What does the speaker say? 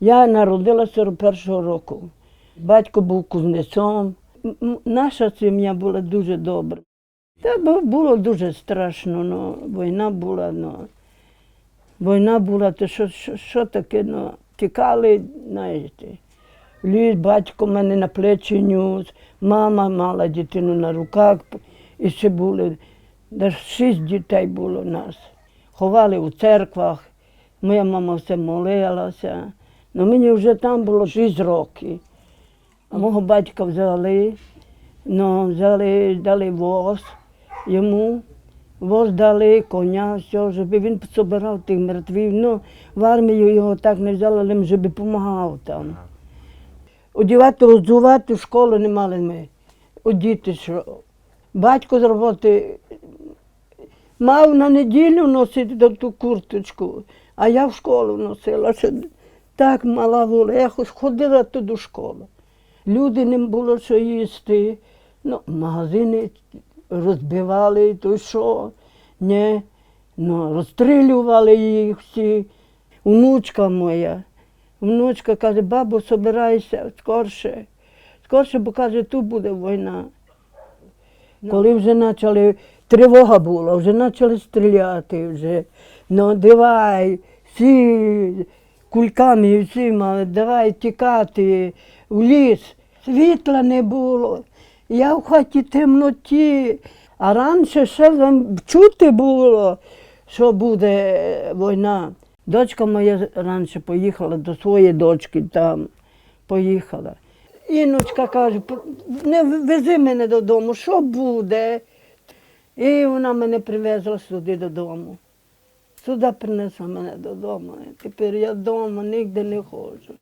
Я народилася 41-го року. Батько був кузнецом. Наша сім'я була дуже добра. Та було дуже страшно, ну, війна була, ну. Війна була, то що, що, що таке, ну, тікали, знаєте. Ліс, батько мене на плечі нюс, мама мала дитину на руках, і ще були, де шість дітей було нас. Ховали у церквах, моя мама все молилася. Ну, мені вже там було шість років. А мого батька взяли, ну, взяли, дали воз йому, воз дали, коня, все, щоб він собирав тих мертвів. Ну, в армію його так не взяли, але щоб допомагав там. Одівати, роздувати в школу не мали ми. Одіти що. Батько з роботи мав на неділю носити ту курточку, а я в школу носила. Так мала була. Я хоч ходила туди до школи. Люди не було що їсти. Ну, магазини розбивали, то що. Ні. Ну, розстрілювали їх всі. Внучка моя. Внучка каже, бабу, собирайся скорше. Скорше, бо каже, тут буде війна. Коли вже почали, тривога була, вже почали стріляти вже. Ну, давай, всі кульками всі мали, давай тікати в ліс. Світла не було. Я в хаті темноті. А раніше ще чути було, що буде е, війна. Дочка моя раніше поїхала до своєї дочки там. Поїхала. Іночка каже, не вези мене додому, що буде? І вона мене привезла сюди додому. Сюди принесла мене додому. Тепер я вдома ніде не ходжу.